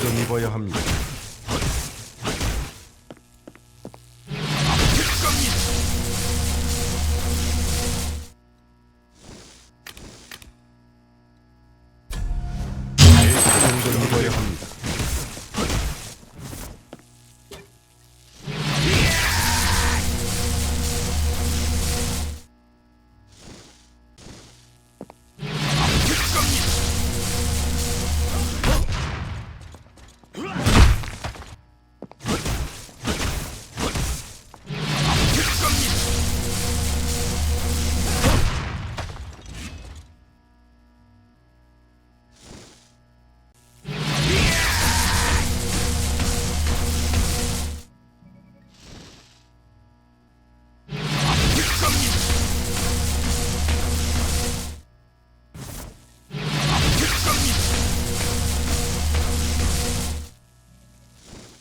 좀 입어야 합니다. Rah!